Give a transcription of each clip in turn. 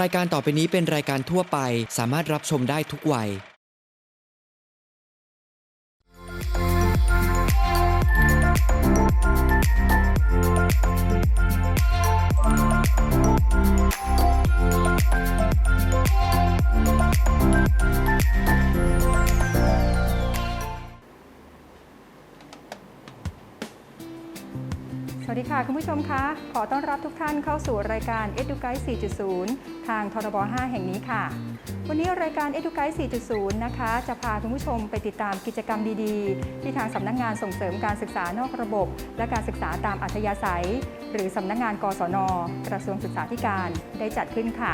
รายการต่อไปนี้เป็นรายการทั่วไป สามารถรับชมได้ทุกวัยส วัสดีค่ะคุณผู้ชมคะขอต้อนรับทุกท่านเข้าสู่รายการ Eduguide 4.0 ทางทรบ5 แห่งนี้ค่ะ วันนี้รายการ Eduguide 4.0 นะคะ จะพาคุณผู้ชมไปติดตามกิจกรรมดีๆ ที่ทางสำนักงานส่งเสริมการศึกษานอกระบบ และการศึกษาตามอัธยาศัย หรือสำนักงานกศน กระทรวงศึกษาธิการได้จัดขึ้นค่ะ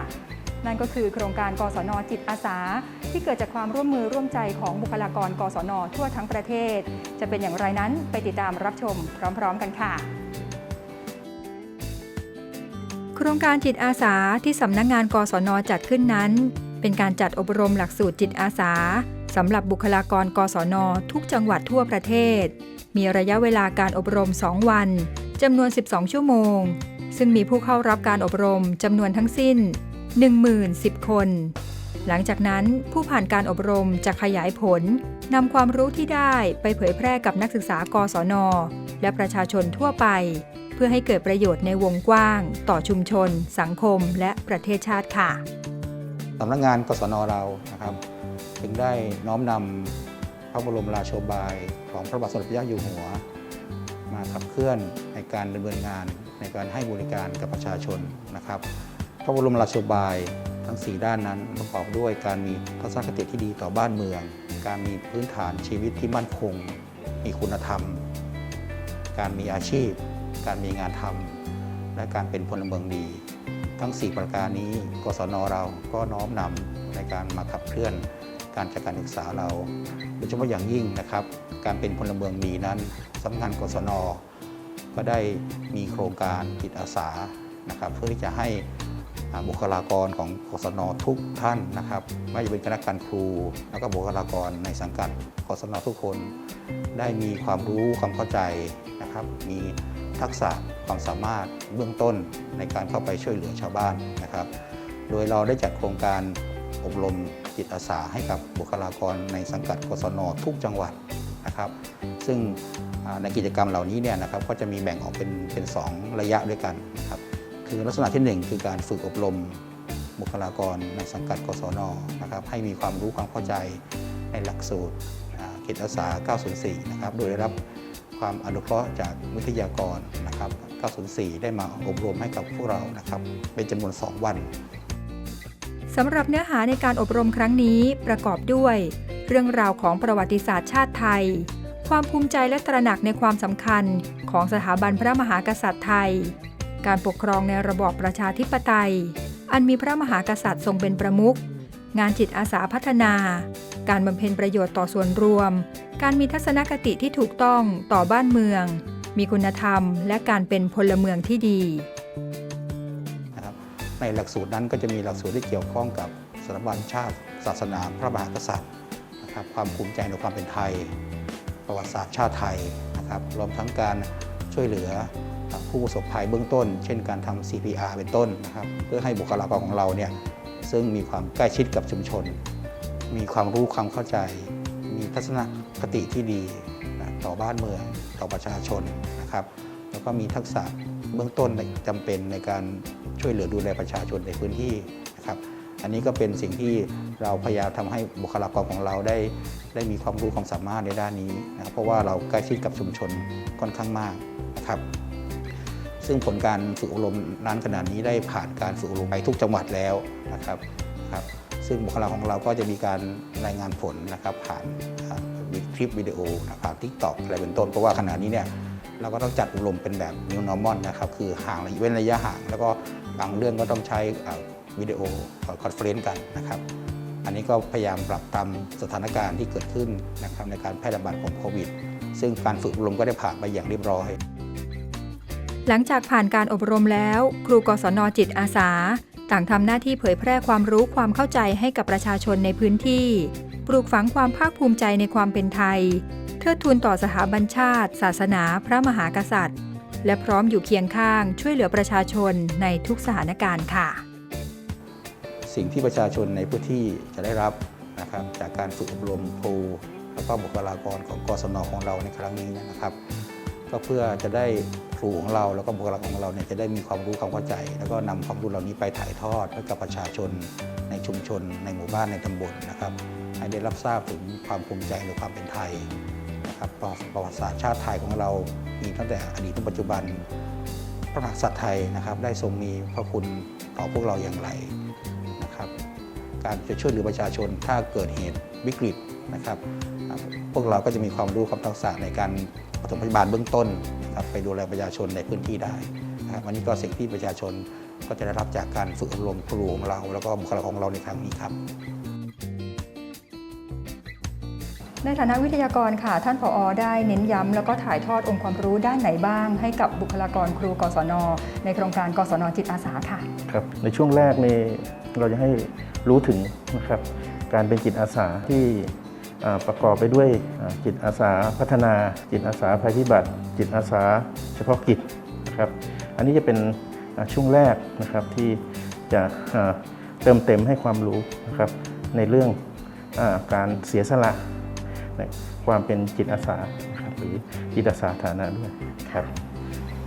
นั่นก็คือโครงการกศนจิตอาสา ที่เกิดจากความร่วมมือร่วมใจของบุคลากรกศนทั่วทั้งประเทศ จะเป็นอย่างไรนั้นไปติดตามรับชมพร้อม ๆ กันค่ะ ครงการจิตอาสาที่สำนักงงานกศนจัดขึ้นนั้น เป็นการจัดอบรมหลักสูตรจิตอาสาสำหรับบุคลากรกศนทุกจังหวัดทั่วประเทศ มีระยะเวลาการอบรม 2 วันจำนวน 12 ชั่วโมง ซึ่งมีผู้เข้ารับการอบรมจำนวนทั้งสิ้น 10,010 คน หลังจากนั้นผู้ผ่านการอบรมจะขยายผลนำความรู้ที่ได้ไปเผยแพร่กับนักศึกษากศน และประชาชนทั่วไป เพื่อให้เกิดประโยชน์ในวงกว้าง ต่อชุมชน สังคม และประเทศชาติค่ะสำนักงานกศนเรานะครับจึงได้น้อมนำพระบรมราโชบายของพระบาทสมเด็จพระเจ้าอยู่หัว มาขับเคลื่อนในการดำเนินงานในการให้บริการกับประชาชนนะครับ พระบรมราโชบายทั้ง 4 ด้านนั้นประกอบด้วยการมีทัศนคติที่ดีต่อบ้านเมือง การมีพื้นฐานชีวิตที่มั่นคง มีคุณธรรม การมีอาชีพ การมีงานทำและการเป็นพลเมืองดี ทั้ง 4 ประการนี้กศนเราก็น้อมนำในการมาขับเคลื่อนการจัดการศึกษาเรา โดยเฉพาะอย่างยิ่งนะครับ การเป็นพลเมืองดีนั้นสำนักงานกศนก็ได้มีโครงการจิตอาสานะครับ เพื่อที่จะให้บุคลากรของกศนทุกท่านนะครับ ไม่ว่าจะเป็นคณะการครู แล้วก็บุคลากรในสังกัดกศนทุกคน ได้มีความรู้ความเข้าใจนะครับ มี ทักษะความสามารถเบื้องต้นในการเข้าไปช่วยเหลือชาวบ้านนะครับ โดยเราได้จัดโครงการอบรมจิตอาสาให้กับบุคลากรในสังกัดกศนทุกจังหวัดนะครับ ซึ่งในกิจกรรมเหล่านี้เนี่ยนะครับก็จะมีแบ่งออกเป็นเป็นสองระยะด้วยกันนะครับคือลักษณะที่หนึ่งคือการฝึกอบรมบุคลากรในสังกัดกศนนะครับให้มีความรู้ความเข้าใจในหลักสูตรอ่าจิตอาสา 904 นะครับ โดยได้รับ ความอนุเคราะห์จากวิทยากรนะครับ 904 ได้มาอบรมให้กับพวกเรานะครับ เป็นจำนวน 2 วันสำหรับเนื้อหาในการอบรมครั้งนี้ประกอบด้วย เรื่องราวของประวัติศาสตร์ชาติไทย ความภูมิใจและตระหนักในความสำคัญของสถาบันพระมหากษัตริย์ไทย การปกครองในระบอบประชาธิปไตย อันมีพระมหากษัตริย์ทรงเป็นประมุขงานจิตอาสาพัฒนา การบำเพ็ญประโยชน์ต่อส่วนรวม การมีทัศนคติที่ถูกต้องต่อบ้านเมือง มีคุณธรรม และการเป็นพลเมืองที่ดี ในหลักสูตรนั้นก็จะมีหลักสูตรที่เกี่ยวข้องกับสถาบันชาติ ศาสนาพระมหากษัตริย์นะครับความภูมิใจในความเป็นไทย ประวัติศาสตร์ชาติไทยนะครับรวมทั้งการช่วยเหลือผู้ประสบภัยเบื้องต้น เช่นการทำ CPR เป็นต้นนะครับเพื่อให้บุคลากรของเราเนี่ยซึ่งมีความใกล้ชิดกับชุมชน มีความรู้ความเข้าใจ มีทัศนคติที่ดีนะต่อบ้านเมืองต่อประชาชนนะครับ แล้วก็มีทักษะเบื้องต้นจำเป็นในการช่วยเหลือดูแลประชาชนในพื้นที่นะครับ อันนี้ก็เป็นสิ่งที่เราพยายามทำให้บุคลากรของเราได้ได้มีความรู้ความสามารถในด้านนี้นะครับเพราะว่าเราใกล้ชิดกับชุมชนค่อนข้างมากนะครับ ซึ่งผลการฝึกอบรมนั้นขนาดนี้ได้ผ่านการฝึกอบรมไปทุกจังหวัดแล้วนะครับครับ ซึ่งบุคลากรของเราก็จะมีการรายงานผลนะครับผ่านคลิปวิดีโอนะผ่านทิกตอกอะไรเป็นต้น เพราะว่าขณะนี้เนี่ยเราก็ต้องจัดอบรมเป็นแบบ New Normal นะครับ คือห่างเว้นระยะห่าง แล้วก็บางเรื่องก็ต้องใช้วิดีโอคอนเฟรนซ์กันนะครับ อันนี้ก็พยายามปรับตามสถานการณ์ที่เกิดขึ้นนะครับในการแพร่ระบาดของโควิด ซึ่งการฝึกอบรมก็ได้ผ่านไปอย่างเรียบร้อย หลังจากผ่านการอบรมแล้ว ครูกศนจิตอาสา ต่างทำหน้าที่เผยแพร่ความรู้ความเข้าใจให้กับประชาชนในพื้นที่ ปลูกฝังความภาคภูมิใจในความเป็นไทย เทิดทูนต่อสถาบันชาติ ศาสนา พระมหากษัตริย์ และพร้อมอยู่เคียงข้างช่วยเหลือประชาชนในทุกสถานการณ์ค่ะ สิ่งที่ประชาชนในพื้นที่จะได้รับนะครับจากการฝึกอบรมครูแล้วก็บุคลากรของกศนของเราในครั้งนี้นะครับ ก็เพื่อจะได้ รูของเรา แล้วก็บุคลากรของเราเนี่ยจะได้มีความรู้ความเข้าใจ แล้วก็นำความรู้เหล่านี้ไปถ่ายทอดให้กับประชาชนในชุมชน ในหมู่บ้านในตำบลนะครับ ให้ได้รับทราบถึงความภูมิใจในความเป็นไทยนะครับประวัติศาสตร์ชาติไทยของเรา มีตั้งแต่อดีตถึงปัจจุบัน พระมหากษัตริย์ไทยนะครับได้ทรงมีพระคุณต่อพวกเราอย่างไรนะครับ การจะช่วยเหลือประชาชนถ้าเกิดเหตุวิกฤตนะครับ พวกเราก็จะมีความรู้ความทักษะในการ ปฐมพยาบาลเบื้องต้นนะครับไปดูแลประชาชนในพื้นที่ได้นะครับวันนี้ก็สิ่งที่ประชาชนก็จะได้รับจากการฝึกอบรมครูของเรา แล้วก็บุคลากรของเราในครั้งนี้ครับ ในฐานะวิทยากรค่ะ ท่านผอ ได้เน้นย้ำแล้วก็ถ่ายทอดองค์ความรู้ด้านไหนบ้าง ให้กับบุคลากรครูกศน ในโครงการกศนจิตอาสาค่ะ ครับในช่วงแรกนี่เราจะให้รู้ถึงนะครับการเป็นจิตอาสาที่อ่า ประกอบไปด้วยอ่าจิตอาสาพัฒนา จิตอาสาภัยพิบัติ จิตอาสาเฉพาะกิจนะครับอันนี้จะเป็นอ่าช่วงแรกนะครับที่จะอ่าเติมเต็มให้ความรู้นะครับในเรื่องอาการเสียสละในความเป็นจิตอาสานะครับหรือจิตอาสาฐานะด้วยครับ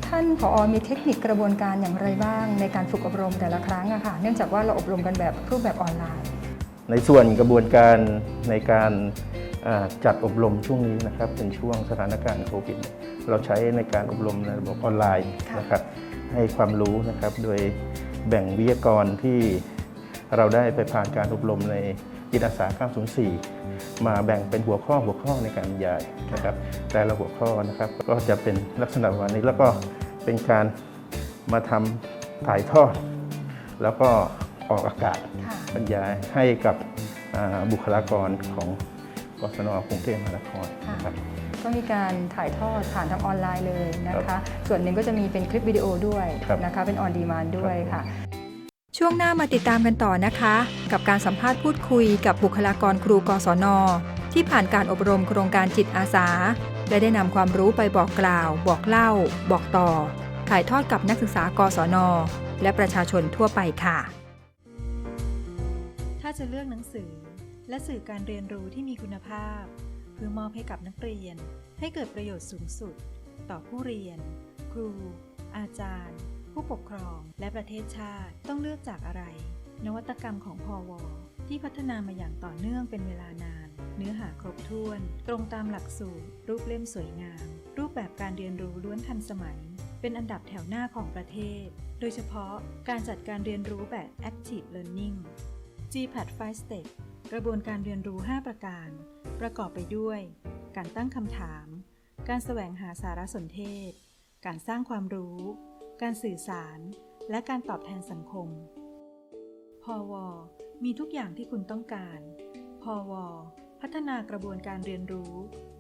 ท่านผอมีเทคนิคกระบวนการอย่างไรบ้าง ในการฝึกอบรมแต่ละครั้งอะค่ะเนื่องจากว่าเราอบรมกันแบบรูปแบบออนไลน์ ในส่วนกระบวนการในการอ่า จัดอบรมช่วงนี้นะครับเป็นช่วงสถานการณ์โควิด เราใช้ในการอบรมในระบบออนไลน์ค่ะนะครับให้ความรู้นะครับโดยแบ่งวิทยากรที่เราได้ไปผ่านการอบรมในจิตอาสา 904 มาแบ่งเป็นหัวข้อหัวข้อในการบรรยายนะครับ แต่ละหัวข้อนะครับก็จะเป็นลักษณะประมาณนี้แล้วก็เป็นการมาทำถ่ายทอด แล้วก็ออกอากาศค่ะบรรยายให้กับอ่าบุคลากรของ กศนกรุงเทพมหานครนะครับก็มีการถ่ายทอดผ่านทางออนไลน์เลยนะครัคะบส่วนหนึ่งก็จะมีเป็นคลิปวิดีโอด้วยครับนะคะ เป็นออนดีมานด้วยครับค่ะ ช่วงหน้ามาติดตามกันต่อนะคะ กับการสัมภาษณ์พูดคุยกับบุคลากรครูกศน ที่ผ่านการอบรมโครงการจิตอาสา และได้นำความรู้ไปบอกกล่าว บอกเล่า บอกต่อ ถ่ายทอดกับนักศึกษากศน และประชาชนทั่วไปค่ะ ถ้าจะเลือกหนังสือ และสื่อการเรียนรู้ที่มีคุณภาพ เพื่อมอบให้กับนักเรียน ให้เกิดประโยชน์สูงสุด ต่อผู้เรียน ครู อาจารย์ ผู้ปกครอง และประเทศชาติต้องเลือกจากอะไร นวัตกรรมของพอวที่พัฒนามาอย่างต่อเนื่องเป็นเวลานาน เนื้อหาครบถ้วน ตรงตามหลักสูตร รูปเล่มสวยงาม รูปแบบการเรียนรู้ล้วนทันสมัย เป็นอันดับแถวหน้าของประเทศ โดยเฉพาะการจัดการเรียนรู้แบบ Active Learning GPAT 5 Step กระบวนการเรียนรู้ 5 ประการ ประกอบไปด้วย การตั้งคำถาม การแสวงหาสารสนเทศ การสร้างความรู้ การสื่อสาร และการตอบแทนสังคม พอวมีทุกอย่างที่คุณต้องการ พอวพัฒนากระบวนการเรียนรู้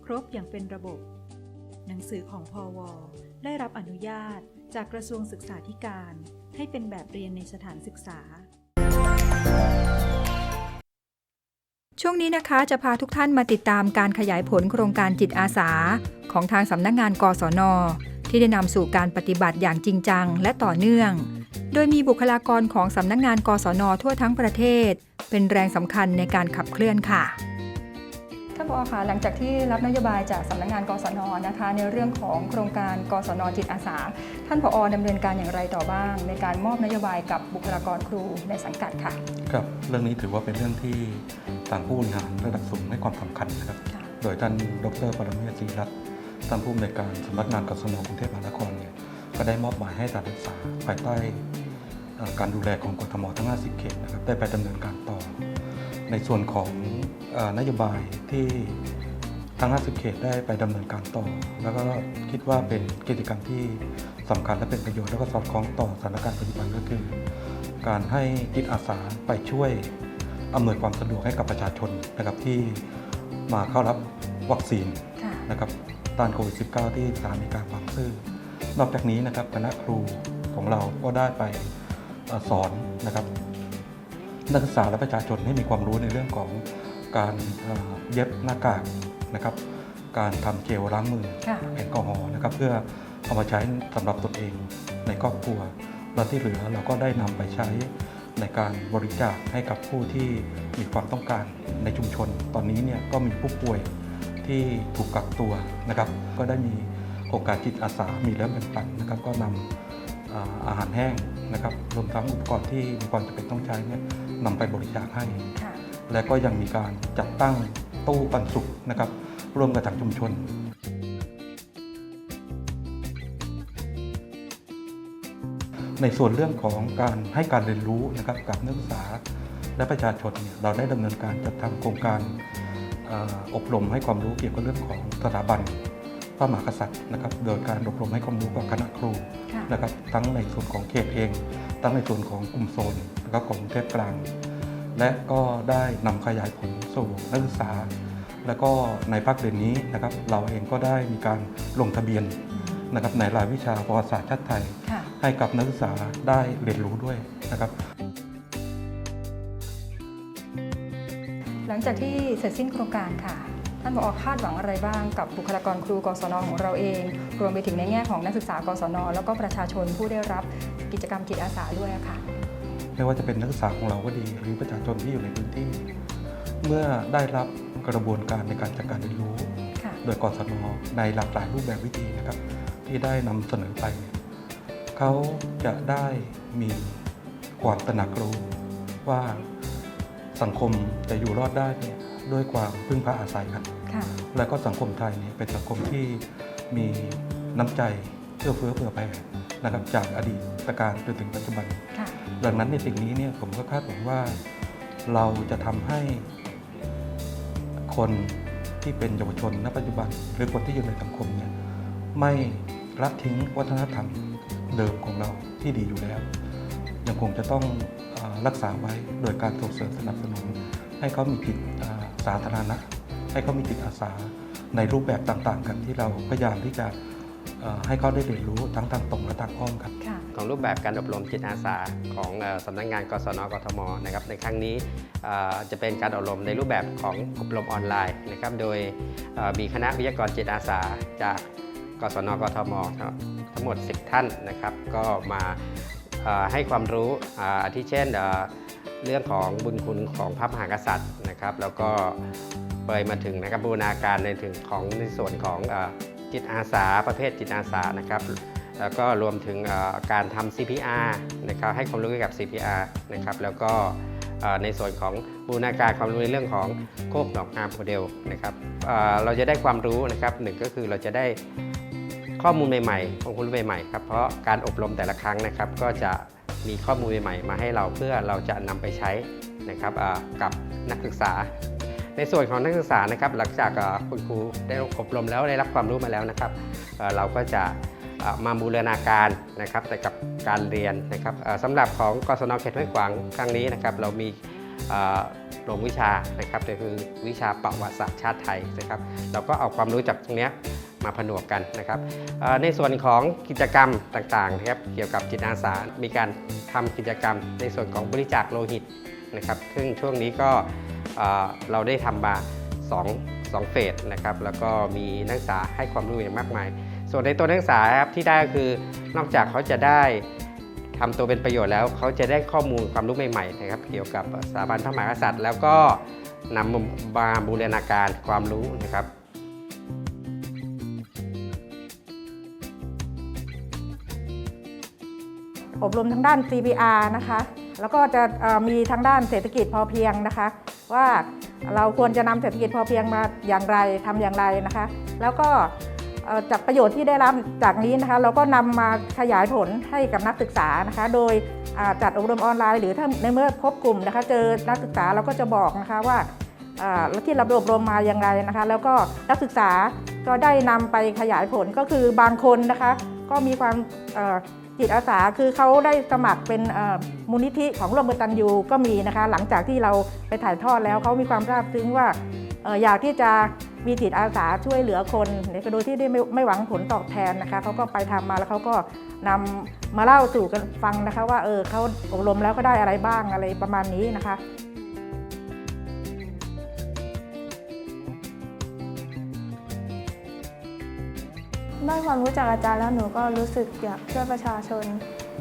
ครบอย่างเป็นระบบ หนังสือของพอวได้รับอนุญาตจากกระทรวงศึกษาธิการ ให้เป็นแบบเรียนในสถานศึกษา ช่วงนี้นะคะจะพาทุกท่านมาติดตามการขยายผลโครงการจิตอาสา ของทางสำนักงานกศน ที่ได้นำสู่การปฏิบัติอย่างจริงจังและต่อเนื่อง โดยมีบุคลากรของสำนักงานกศนทั่วทั้งประเทศ เป็นแรงสำคัญในการขับเคลื่อนค่ะ ท่านผอคะหลังจากที่รับนโยบายจากสำนักงานกศนนะคะ ในเรื่องของโครงการกศนจิตอาสา ท่านผอดำเนินการอย่างไรต่อบ้าง ในการมอบนโยบายกับบุคลากรครูในสังกัดค่ะ ครับเรื่องนี้ถือว่าเป็นเรื่องที่ทางผู้บริหารระดับสูงให้ความสำคัญนะครับค่ะโดยท่านดรปรเมศศรีรัตน์ท่านผู้อำนวยการสำนักงานกศนกรุงเทพมหานครเนี่ยก็ได้มอบหมายให้สถานศึกษาภายใต้เอ่อการดูแลของกทมทั้ง 50 เขตนะครับได้ไปดำเนินการต่อ ในส่วนของเออนโยบายที่ทั้ง 50 เขตได้ไปดำเนินการต่อ แล้วก็คิดว่าเป็นกิจกรรมที่สำคัญและเป็นประโยชน์ แล้วก็สอดคล้องต่อสถานการณ์ปัจจุบันก็คือ การให้จิตอาสาไปช่วยอำนวยความสะดวกให้กับประชาชนนะครับที่มาเข้ารับวัคซีนค่ะนะครับต้านโควิด -19 ที่สถานีกลางบางซื่อนอกจากนี้นะครับคณะครูของเราก็ได้ไปเอ่อสอนนะครับ นักศึกษาและประชาชนให้มีความรู้ในเรื่องของการเอ่อเย็บหน้ากากนะครับ การทำเจลล้างมือค่ะแอลกอฮอล์นะครับ เพื่อเอามาใช้สำหรับตนเองในครอบครัว และที่เหลือเราก็ได้นำไปใช้ในการบริจาคให้กับผู้ที่มีความต้องการในชุมชน ตอนนี้เนี่ยก็มีผู้ป่วยที่ถูกกักตัวนะครับ ก็ได้มีโครงการจิตอาสา มีแล้วแบ่งปันนะครับ ก็นำอ่าอาหารแห้งนะครับ รวมทั้งอุปกรณ์ที่มีความจำเป็นต้องใช้เนี่ย นำไปบริจาคให้ค่ะและก็ยังมีการจัดตั้งตู้ปันสุขนะครับ ร่วมกับทางชุมชนในส่วนเรื่องของการให้การเรียนรู้นะครับกับนักศึกษาและประชาชนเนี่ยเราได้ดำเนินการจัดทำโครงการอาอบรมให้ความรู้เกี่ยวกับเรื่องของสถาบันพระมหากษัตริย์นะครับ โดยการอบรมให้ความรู้กับคณะครูค่ะนะครับ ทั้งในส่วนของเขตเอง ทั้งในส่วนของกลุ่มโซนแล้วก็ของกรุงเทพกลาง และก็ได้นำขยายผลสู่นักศึกษา แล้วก็ในภาคเรียนนี้นะครับ เราเองก็ได้มีการลงทะเบียนนะครับในรายวิชาประวัติศาสตร์ชาติไทยค่ะให้กับนักศึกษาได้เรียนรู้ด้วยนะครับ หลังจากที่เสร็จสิ้นโครงการค่ะท่านผอคาดหวังอะไรบ้างกับบุคลากรครูกศนของเราเอง รวมไปถึงในแง่ของนักศึกษากศนแล้วก็ประชาชนผู้ได้รับกิจกรรมจิตอาสาด้วยอะค่ะไม่ว่าจะเป็นนักศึกษาของเราก็ดี หรือประชาชนที่อยู่ในพื้นที่ เมื่อได้รับกระบวนการในการจัดการเรียนรู้ค่ะโดยกศนในหลากหลายรูปแบบวิธีนะครับ ที่ได้นำเสนอไปเนี่ยเขาจะได้มีความตระหนักรู้ว่าสังคมจะอยู่รอดได้เนี่ยด้วยความพึ่งพาอาศัยกันค่ะ และก็สังคมไทยเนี่ยเป็นสังคมที่มีน้ำใจเอื้อเฟื้อเผื่อแผ่นะครับจากอดีตการจนถึงปัจจุบันค่ะดังนั้นในสิ่งนี้เนี่ยผมก็คาดหวังว่าเราจะทำให้คนที่เป็นเยาวชนณปัจจุบัน หรือคนที่อยู่ในสังคมเนี่ยไม่ละทิ้งวัฒนธรรมเดิมของเราที่ดีอยู่แล้ว ยังคงจะต้องอารักษาไว้โดยการส่งเสริมสนับสนุน ให้เขามีจิตอ่าสาธารณะ ให้เขามีจิตอาสาในรูปแบบต่างๆ กันที่เราพยายามที่จะอ่าให้เขาได้เรียนรู้ทั้งทางตรงและทางอ้อมครับค่ะของรูปแบบการอบรมจิตอาสาของเอ่อสำนักงานกศนกทมนะครับในครั้งนี้เอ่อจะเป็นการอบรมในรูปแบบของอบรมออนไลน์นะครับโดยเอ่อมีคณะวิทยากรจิตอาสาจากกศนกทมครับทั้งหมด 10 ท่านนะครับ ก็มาเอ่อให้ความรู้อ่าอาทิเช่นเอ่อเรื่องของบุญคุณของพระมหากษัตริย์นะครับ แล้วก็ เปยมาถึงนะครับบูรณาการในถึงของในส่วนของจิตอาสาประเภทจิตอาสานะครับแล้วก็รวมถึงการทำ CPR นะครับให้ความรู้เกี่ยวกับ CPR นะครับแล้วก็ในส่วนของบูรณาการความรู้ในเรื่องของโคกหนองงามโมเดลนะครับเราจะได้ความรู้นะครับหนึ่งก็คือเราจะได้ข้อมูลใหม่ๆของความรู้ใหม่ๆครับเพราะการอบรมแต่ละครั้งนะครับก็จะมีข้อมูลใหม่ๆมาให้เราเพื่อเราจะนำไปใช้นะครับกับนักศึกษา ในส่วนของนักศึกษานะครับหลังจากคุณครูได้อบรมแล้วได้รับความรู้มาแล้วนะครับเเราก็จะมาบูรณาการนะครับแต่กับการเรียนนะครับสำหรับของกศนเขตห้วยขวางครั้งนี้นะครับเรามีเอ่อโรงวิชานะครับก็คือวิชาประวัติศาสตร์ชาติไทยนะครับ เราก็เอาความรู้จากตรงนี้มาผนวกกันนะครับในส่วนของกิจกรรมต่างๆนะครับเกี่ยวกับจิตอาสา มีการทำกิจกรรมในส่วนของบริจาคโลหิตนะครับ ซึ่งช่วงนี้ก็ เราได้ทำมาสองสองเฟสนะครับแล้วก็มีนักศึกษาให้ความรู้อย่างมากมาย ส่วนในตัวนักศึกษาครับที่ได้ก็คือนอกจากเขาจะได้ทำตัวเป็นประโยชน์แล้ว เขาจะได้ข้อมูลความรู้ใหม่ๆนะครับเกี่ยวกับสถาบันพระมหากษัตริย์ แล้วก็นำมาบูรณาการความรู้นะครับอบรมทางด้าน CPR นะคะ แล้วก็จะมีทางด้านเศรษฐกิจพอเพียงนะคะ ว่าเราควรจะนำเศรษฐกิจพอเพียงมาอย่างไรทำอย่างไรนะคะ แล้วก็จากประโยชน์ที่ได้รับจากนี้นะคะ เราก็นำมาขยายผลให้กับนักศึกษานะคะ โดยจัดอบรมออนไลน์ หรือถ้าในเมื่อพบกลุ่มนะคะ เจอนักศึกษาเราก็จะบอกนะคะว่าที่เราอบรมมาอย่างไรนะคะ แล้วก็นักศึกษาก็ได้นำไปขยายผลก็คือบางคนนะคะ ก็มีความ จิตอาสาคือเขาได้สมัครเป็นมูลนิธิของร่วมกตันยูก็มีนะคะ หลังจากที่เราไปถ่ายทอดแล้วเขามีความซาบซึ้งว่าออยากที่จะมีจิตอาสาช่วยเหลือคนโดยที่ไม่ไม่หวังผลตอบแทนนะคะเขาก็ไปทำมาแล้วเขาก็นำมาเล่าสู่กันฟังนะคะ ว่าเออเขาอบรมแล้วก็ได้อะไรบ้างอะไรประมาณนี้นะคะ ได้ความรู้จากอาจารย์แล้วหนูก็รู้สึกอยากช่วยประชาชน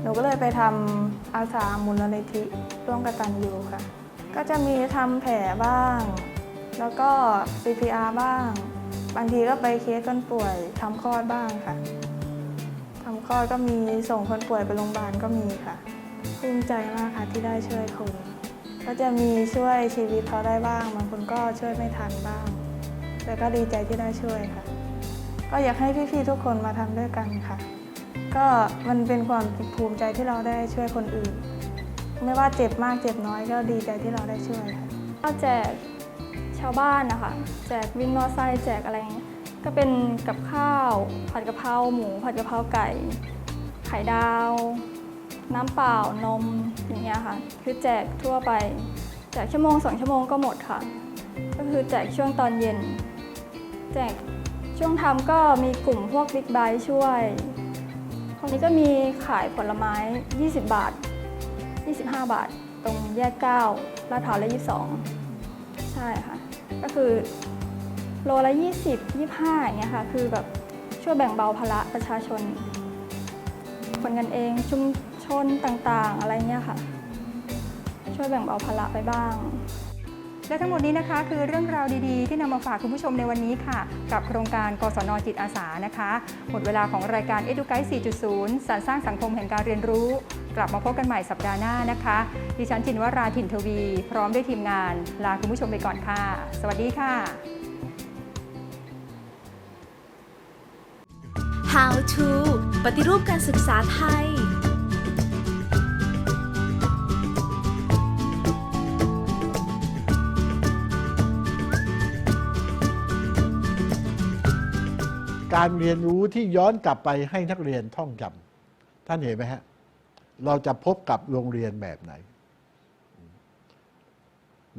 หนูก็เลยไปทำอาสามูลนิธิร่วมกตันยูค่ะ ก็จะมีทำแผลบ้าง แล้วก็ CPR บ้าง บางทีก็ไปเคสคนป่วยทำคลอดบ้างค่ะทำคลอดก็มีส่งคนป่วยไปโรงพยาบาลก็มีค่ะภูมิใจมากค่ะที่ได้ช่วยคนก็จะมีช่วยชีวิตเขาได้บ้างบางคนก็ช่วยไม่ทันบ้าง แต่ก็ดีใจที่ได้ช่วยค่ะ ก็อยากให้พี่ๆทุกคนมาทำด้วยกันค่ะ ก็มันเป็นความภูมิใจที่เราได้ช่วยคนอื่น ไม่ว่าเจ็บมากเจ็บน้อยก็ดีใจที่เราได้ช่วยค่ะก็แจกชาวบ้านนะคะแจกวินมอไซค์แจกอะไรอย่างเงี้ยก็เป็นกับข้าว ผัดกะเพราหมู ผัดกะเพราไก่ ไข่ดาว น้ำเปล่านมอย่างเงี้ยค่ะ คือแจกทั่วไป แจกชั่วโมงสองชั่วโมงก็หมดค่ะ ก็คือแจกช่วงตอนเย็น แจก ช่วงทำก็มีกลุ่มพวกบิ๊กไบค์ช่วยตรงนี้ก็มีขายผลไม้ 20 บาท 25 บาท ตรงแยก 9 ลาดพร้าวและ 22 ใช่ค่ะ ก็คือโลละ 20 25อย่างเงี้ยค่ะ คือแบบช่วยแบ่งเบาภาระประชาชน คนกันเองชุมชนต่างๆ อะไรเงี้ยค่ะ ช่วยแบ่งเบาภาระไปบ้าง และทั้งหมดนี้นะคะคือเรื่องราวดีๆ ที่นำมาฝากคุณผู้ชมในวันนี้ค่ะ กับโครงการกศนจิตอาสานะคะ หมดเวลาของรายการ Educate 4.0สรสร้างสังคมแห่งการเรียนรู้ กลับมาพบกันใหม่สัปดาห์หน้านะคะ ดิฉันจินวราถิ่นทวี พร้อมด้วยทีมงาน ลาคุณผู้ชมไปก่อนค่ะ สวัสดีค่ะ How to ปฏิรูปการศึกษาไทย การเรียนรู้ที่ย้อนกลับไปให้นักเรียนท่องจำท่านเห็นไหมฮะ เราจะพบกับโรงเรียนแบบไหน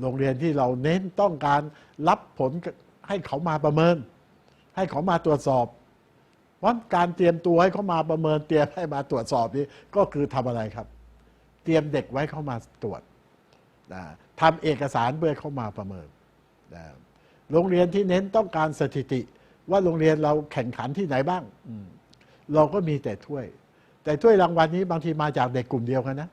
โรงเรียนที่เราเน้นต้องการรับผลให้เขามาประเมิน ให้เขามาตรวจสอบเพราะการเตรียมตัวให้เขามาประเมิน เตรียมให้มาตรวจสอบนี้ก็คือทำอะไรครับ เตรียมเด็กไว้เข้ามาตรวจนะทำเอกสารเพื่อเข้ามาประเมินนะโรงเรียนที่เน้นต้องการสถิติ ว่าโรงเรียนเราแข่งขันที่ไหนบ้าง เราก็มีแต่ถ้วย แต่ถ้วยรางวัลนี้บางทีมาจากเด็กกลุ่มเดียวกันนะ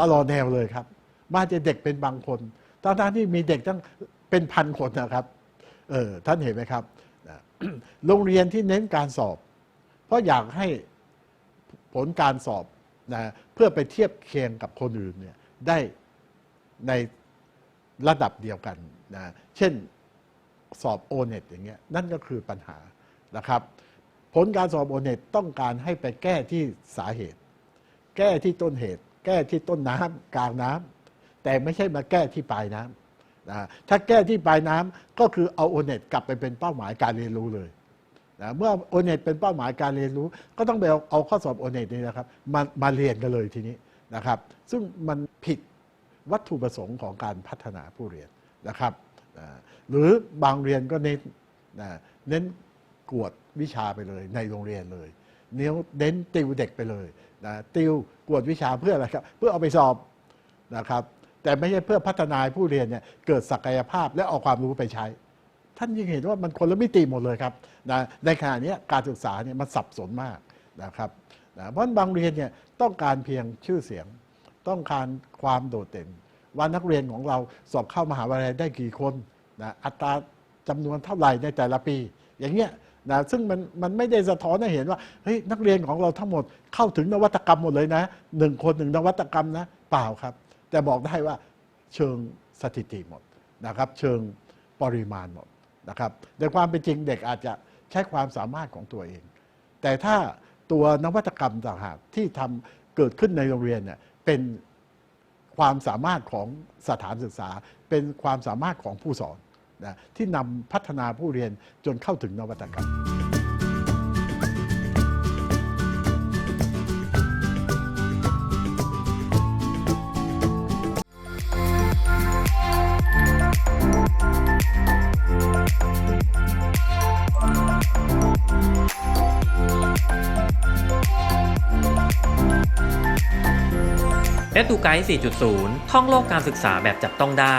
ตลอดแนวเลยครับ มาจากเด็กเป็นบางคนทั้งๆที่มีเด็กตั้งเป็นพันคนนะครับ เออท่านเห็นไหมครับโรงเรียนที่เน้นการสอบ เพราะอยากให้ผลการสอบนะเพื่อไปเทียบเคียงกับคนอื่นเนี่ยได้ในระดับเดียวกันนะเช่น สอบโอเน็ตอย่างเงี้ยนั่นก็คือปัญหานะครับ ผลการสอบโอเน็ตต้องการให้ไปแก้ที่สาเหตุ แก้ที่ต้นเหตุ แก้ที่ต้นน้ำกลางน้ำแต่ไม่ใช่มาแก้ที่ปลายน้ำนะถ้าแก้ที่ปลายน้ำก็คือเอาโอเน็ตกลับไปเป็นเป้าหมายการเรียนรู้เลยนะเมื่อโอเน็ตเป็นเป้าหมายการเรียนรู้ ก็ต้องไปเอาเอาข้อสอบโอเน็ตนี่นะครับมามาเรียนกันเลยทีนี้นะครับ ซึ่งมันผิดวัตถุประสงค์ของการพัฒนาผู้เรียนนะครับ หรือบางเรียนก็เน้นเน้นกวดวิชาไปเลย ในโรงเรียนเลยเน้นเน้นติวเด็กไปเลยนะติวกวดวิชาเพื่ออะไรครับ เพื่อเอาไปสอบนะครับแต่ไม่ใช่เพื่อพัฒนาผู้เรียนเนี่ยเกิดศักยภาพและเอาความรู้ไปใช้ ท่านยังเห็นว่ามันคนละมิติหมดเลยครับนะในขณะนี้การศึกษาเนี่ยมันสับสนมากนะครับนะเพราะบางเรียนเนี่ยต้องการเพียงชื่อเสียง ต้องการความโดดเด่น ว่านักเรียนของเราสอบเข้ามหาวิทยาลัยได้กี่คนนะอัตราจำนวนเท่าไหร่ในแต่ละปี อย่างเงี้ยนะซึ่งมันมันไม่ได้สะท้อนให้เห็นว่าเฮ้ยนักเรียนของเราทั้งหมดเข้าถึงนวัตกรรมหมดเลยนะหนึ่งคนหนึ่งนวัตกรรมนะเปล่าครับ แต่บอกได้ว่าเชิงสถิติหมดนะครับ เชิงปริมาณหมดนะครับในความเป็นจริงเด็กอาจจะใช้ความสามารถของตัวเอง แต่ถ้าตัวนวัตกรรมต่างหากที่ทำเกิดขึ้นในโรงเรียนเนี่ยเป็น ความสามารถของสถานศึกษา เป็นความสามารถของผู้สอนนะที่นำพัฒนาผู้เรียนจนเข้าถึงนวัตกรรม และดูไกด์ 4.0 ท่องโลกการศึกษาแบบจับต้องได้